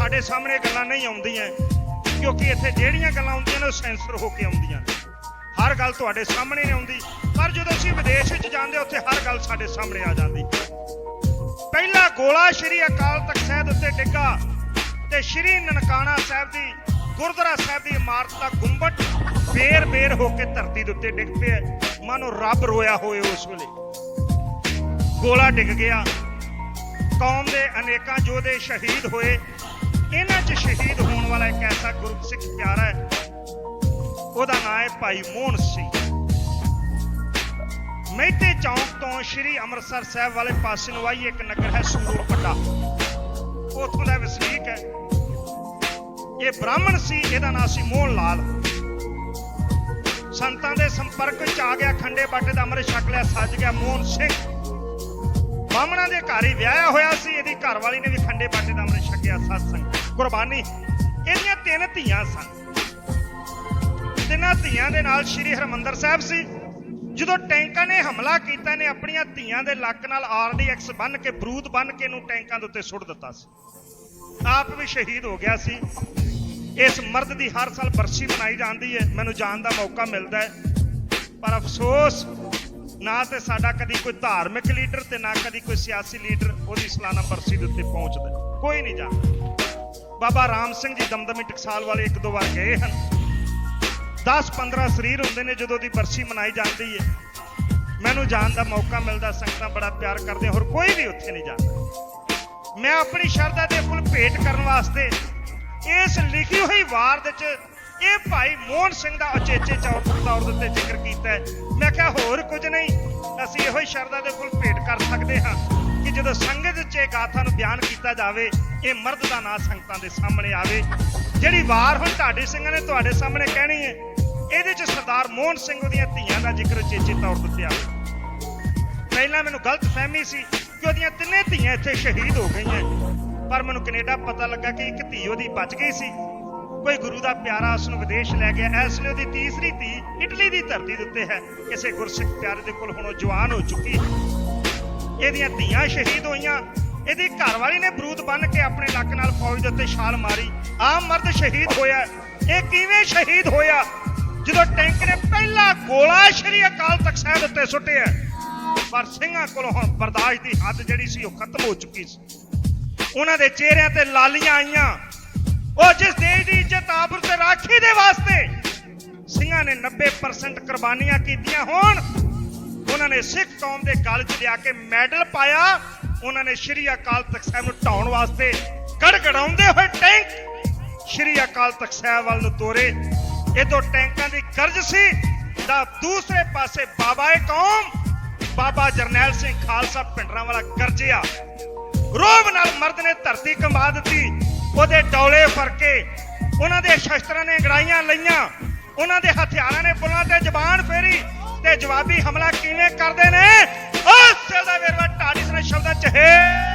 ਸਾਡੇ ਸਾਹਮਣੇ ਗੱਲਾਂ ਨਹੀਂ ਆਉਂਦੀਆਂ। ਕਿਉਂਕਿ ਇੱਥੇ ਜਿਹੜੀਆਂ ਗੱਲਾਂ ਆਉਂਦੀਆਂ ਨੇ ਉਹ ਸੈਂਸਰ ਹੋ ਕੇ ਆਉਂਦੀਆਂ ਨੇ। ਹਰ ਗੱਲ ਤੁਹਾਡੇ ਸਾਹਮਣੇ ਨਹੀਂ ਆਉਂਦੀ। ਪਰ ਜਦੋਂ ਅਸੀਂ ਵਿਦੇਸ਼ ਵਿੱਚ ਜਾਂਦੇ ਉੱਥੇ ਹਰ ਗੱਲ ਸਾਡੇ ਸਾਹਮਣੇ ਆ ਜਾਂਦੀ। ਪਹਿਲਾ ਗੋਲਾ ਸ਼੍ਰੀ ਅਕਾਲ ਤਖਤ ਸਾਹਿਬ ਉੱਤੇ ਡਿੱਗਾ ਤੇ ਸ਼੍ਰੀ ਨਨਕਾਣਾ ਸਾਹਿਬ ਦੀ, ਗੁਰਦੁਆਰਾ ਸਾਹਿਬ ਦੀ ਇਮਾਰਤ ਦਾ ਗੁੰਬਦ ਬੇਰ-ਬੇਰ ਹੋ ਕੇ ਧਰਤੀ ਦੇ ਉੱਤੇ ਡਿੱਗ ਪਿਆ। ਮਾਨੋ ਰੱਬ ਰੋਇਆ ਹੋਏ ਉਸ ਵੇਲੇ। ਗੋਲਾ ਡਿੱਗ ਗਿਆ। ਕੌਮ ਦੇ ਅਨੇਕਾਂ ਯੋਧੇ ਸ਼ਹੀਦ ਹੋਏ। ਸ਼ਹੀਦ ਹੋਣ ਵਾਲਾ ਇੱਕ ਐਸਾ ਗੁਰਸਿੱਖ ਪਿਆਰਾ ਹੈ। ਉਹਦਾ ਨਾਮ ਹੈ ਭਾਈ ਮੋਹਨ ਸਿੰਘ। ਮਹਿਤੇ ਚੌਂਕ ਤੋਂ ਸ਼੍ਰੀ ਅੰਮ੍ਰਿਤਸਰ ਸਾਹਿਬ ਵਾਲੇ ਪਾਸੇ ਨੂੰ ਆਈ ਇੱਕ ਨਗਰ ਹੈ ਸੂਰੋ ਪੱਡਾ ਉੱਥੋਂ ਦਾ ਵਸਨੀਕ ਹੈ। ਇਹ ਬ੍ਰਾਹਮਣ ਸੀ, ਇਹਦਾ ਨਾਮ ਸੀ ਮੋਹਨ ਲਾਲ। ਸੰਤਾਂ ਦੇ ਸੰਪਰਕ ਚ ਆ ਗਿਆ, ਖੰਡੇ ਬਾਟੇ ਦਾ ਅੰਮ੍ਰਿਤ ਛਕ ਲਿਆ, ਸੱਜ ਗਿਆ ਮੋਹਨ ਸਿੰਘ। ਬਾਹਮਣਾਂ ਦੇ ਘਰ ਹੀ ਵਿਆਹਿਆ ਹੋਇਆ ਸੀ, ਇਹਦੀ ਘਰ ਵਾਲੀ ਨੇ ਵੀ ਖੰਡੇ ਬਾਟੇ ਦਾ ਅੰਮ੍ਰਿਤ ਛਕਿਆ ਸਤ ਸਤਸੰਗ। ਕੁਰਬਾਨੀ ਇਹਦੀਆਂ ਤਿੰਨ ਧੀਆਂ ਸਨ। ਤਿੰਨਾਂ ਧੀਆਂ ਦੇ ਨਾਲ ਸ਼੍ਰੀ ਹਰਮੰਦਰ ਸਾਹਿਬ ਸੀ। ਜਦੋਂ ਟੈਂਕਾਂ ਨੇ ਹਮਲਾ ਕੀਤਾ ਨੇ ਆਪਣੀਆਂ ਧੀਆਂ ਦੇ ਲੱਕ ਨਾਲ ਆਰਡੀਐਕਸ ਬੰਨ ਕੇ, ਬਰੂਦ ਬੰਨ ਕੇ ਇਹਨੂੰ ਟੈਂਕਾਂ ਦੇ ਉੱਤੇ ਸੁੱਟ ਦਿੱਤਾ ਸੀ। ਆਪ ਵੀ ਸ਼ਹੀਦ ਹੋ ਗਿਆ ਸੀ। ਇਸ ਮਰਦ ਦੀ ਹਰ ਸਾਲ ਬਰਸੀ ਮਨਾਈ ਜਾਂਦੀ ਹੈ। ਮੈਨੂੰ ਜਾਣ ਦਾ ਮੌਕਾ ਮਿਲਦਾ ਹੈ। ਪਰ ਅਫਸੋਸ, ਨਾ ਤੇ ਸਾਡਾ ਕਦੀ ਕੋਈ ਧਾਰਮਿਕ ਲੀਡਰ ਤੇ ਨਾ ਕਦੀ ਕੋਈ ਸਿਆਸੀ ਲੀਡਰ ਉਹਦੀ ਸਾਲਾਨਾ ਬਰਸੀ ਦੇ ਉੱਤੇ ਪਹੁੰਚਦਾ। ਕੋਈ ਨਹੀਂ ਜਾਣਦਾ। ਬਾਬਾ ਰਾਮ ਸਿੰਘ ਜੀ ਦਮਦਮੀ ਟਕਸਾਲ ਵਾਲੇ ਇੱਕ ਦੋ ਵਾਰ ਗਏ ਹਨ। 10-15 ਸਰੀਰ ਹੁੰਦੇ ਨੇ ਜਦੋਂ ਦੀ ਬਰਸੀ ਮਨਾਈ ਜਾਂਦੀ ਹੈ ਮੈਨੂੰ ਜਾਣ ਦਾ ਮੌਕਾ ਮਿਲਦਾ, ਸੰਗਤਾਂ ਬੜਾ ਪਿਆਰ ਕਰਦੇ ਹੋਰ ਕੋਈ ਵੀ ਉੱਥੇ ਨਹੀਂ ਜਾਂਦਾ। ਮੈਂ ਆਪਣੀ ਸ਼ਰਧਾ ਦੇ ਫੁੱਲ ਭੇਟ ਕਰਨ ਵਾਸਤੇ ਇਸ ਲਿਖੀ ਹੋਈ ਵਾਰ ਦੇ ਚ ਇਹ ਭਾਈ ਮੋਹਨ ਸਿੰਘ ਦਾ ਅਚੇਚੇ ਚੌਰ ਤੌਰ ਦੇ ਉੱਤੇ ਜ਼ਿਕਰ ਕੀਤਾ ਮੈਂ ਕਿਹਾ, ਹੋਰ ਕੁਝ ਨਹੀਂ। ਅਸੀਂ ਇਹੋ ਹੀ ਸ਼ਰਧਾ ਦੇ ਫੁੱਲ ਭੇਟ ਕਰ ਸਕਦੇ ਹਾਂ ਕਿ ਜਦੋਂ ਸੰਗਤ ਗਾਥਾ ਨੂੰ ਬਿਆਨ ਕੀਤਾ ਜਾਵੇ, ਇਹ ਮਰਦ ਦਾ ਨਾਂ ਸੰਗਤਾਂ ਦੇ ਸਾਹਮਣੇ ਆਵੇ। ਜਿਹੜੀ ਵਾਰ ਹੁਣ ਢਾਡੀ ਸਿੰਘਾਂ ਨੇ ਤੁਹਾਡੇ ਸਾਹਮਣੇ ਕਹਿਣੀ ਹੈ, ਇਹਦੇ ਚ ਸਰਦਾਰ ਮੋਹਨ ਸਿੰਘ ਉਹਦੀਆਂ ਧੀਆਂ ਦਾ ਜ਼ਿਕਰ ਚੇਚੇ ਤੌਰ ਦੇ ਆਵੇ। ਪਹਿਲਾਂ ਮੈਨੂੰ ਗਲਤ ਫਹਿਮੀ ਸੀ ਕਿ ਉਹਦੀਆਂ ਤਿੰਨੇ ਧੀਆਂ ਇੱਥੇ ਸ਼ਹੀਦ ਹੋ ਗਈਆਂ। ਪਰ ਮੈਨੂੰ ਕੈਨੇਡਾ ਪਤਾ ਲੱਗਾ ਕਿ ਇੱਕ ਧੀ ਉਹਦੀ ਬਚ ਗਈ ਸੀ। ਕੋਈ ਗੁਰੂ ਦਾ ਪਿਆਰਾ ਉਸ ਨੂੰ ਵਿਦੇਸ਼ ਲੈ ਗਿਆ। ਇਸ ਲਈ ਉਹਦੀ ਤੀਸਰੀ ਧੀ ਇਟਲੀ ਦੀ ਧਰਤੀ ਦੇ ਉੱਤੇ ਹੈ। ਕਿਸੇ ਗੁਰਸਿੱਖ ਪਿਆਰੇ ਦੇ ਕੋਲ ਹੁਣ ਉਹ ਜਵਾਨ ਹੋ ਚੁੱਕੀ ਹੈ। ਇਹਦੀਆਂ ਧੀਆਂ ਸ਼ਹੀਦ ਹੋਈਆਂ। ਇਹਦੀ ਘਰਵਾਲੀ ਨੇ ਬਰੂਦ ਬੰਨ ਕੇ ਆਪਣੇ ਲੱਕ ਨਾਲ ਫੌਜ ਦੇ ਉੱਤੇ ਛਾਲ ਮਾਰੀ। ਆਹ ਮਰਦ ਸ਼ਹੀਦ ਹੋਇਆ। ਇਹ ਕਿਵੇਂ ਸ਼ਹੀਦ ਹੋਇਆ? ਜਦੋਂ ਟੈਂਕ ਨੇ ਪਹਿਲਾ ਗੋਲਾ ਸ਼੍ਰੀ ਅਕਾਲ ਤਖਤ ਸਾਹਿਬ ਉੱਤੇ ਸੁੱਟਿਆ। ਪਰ ਸਿੰਘਾਂ ਕੋਲੋਂ ਹੁਣ ਬਰਦਾਸ਼ਤ ਦੀ ਹੱਦ ਜਿਹੜੀ ਸੀ, ਉਹ ਖਤਮ ਹੋ ਚੁੱਕੀ ਸੀ। ਉਹਨਾਂ ਦੇ ਚਿਹਰਿਆਂ ਤੇ ਲਾਲੀਆਂ ਆਈਆਂ। ਉਹ ਜਿਸ ਦੇਸ਼ ਦੀ ਇੱਜ਼ਤ ਆਬਰੂ ਤੇ ਰਾਖੀ ਦੇ ਵਾਸਤੇ ਸਿੰਘਾਂ ਨੇ 90% ਕੁਰਬਾਨੀਆਂ ਕੀਤੀਆਂ ਹੋਣ, ਉਹਨਾਂ ਨੇ ਸਿੱਖ ਕੌਮ ਦੇ ਗਲ 'ਚ ਲਿਆ ਕੇ ਮੈਡਲ ਪਾਇਆ। ਉਹਨਾਂ ਨੇ ਸ਼੍ਰੀ ਅਕਾਲ ਤਖਤ ਸਾਹਿਬ ਨੂੰ ਢਾਉਣ ਵਾਸਤੇ ਗੜਗੜਾਉਂਦੇ ਹੋਏ ਟੈਂਕ ਸ਼੍ਰੀ ਅਕਾਲ ਤਖਤ ਸਾਹਿਬ ਵੱਲ ਨੂੰ ਤੋਰੇ। ਇਦੋਂ ਟੈਂਕਾਂ ਦੀ ਗਰਜ ਸੀ ਦਾ ਦੂਸਰੇ ਪਾਸੇ ਬਾਬਾ ਏ ਕੌਮ, ਬਾਬਾ ਜਰਨੈਲ ਸਿੰਘ ਖਾਲਸਾ ਪਿੰਡਰਾਂ ਵਾਲਾ ਗਰਜਿਆ। ਰੋਬ ਨਾਲ ਮਰਦ ਨੇ ਧਰਤੀ ਕੰਬਾ ਦਿੱਤੀ। ਉਹਦੇ ਡੌਲੇ ਫਰਕੇ ਉਹਨਾਂ ਦੇ ਸ਼ਸਤਰਾਂ ਨੇ ਗੜਾਈਆਂ ਲਈਆਂ। ਉਹਨਾਂ ਦੇ ਹਥਿਆਰਾਂ ਨੇ ਬੁੱਲਾਂ ਤੇ ਜ਼ਬਾਨ ਫੇਰੀ ਤੇ ਜਵਾਬੀ ਹਮਲਾ ਕਿਵੇਂ ਕਰਦੇ ਨੇ? ਉਸ ਦਾ ਵੇਰਵਾ ਢਾਡੀ ਸਨੇ ਸ਼ਬਦਾਂ ਚ ਹੈ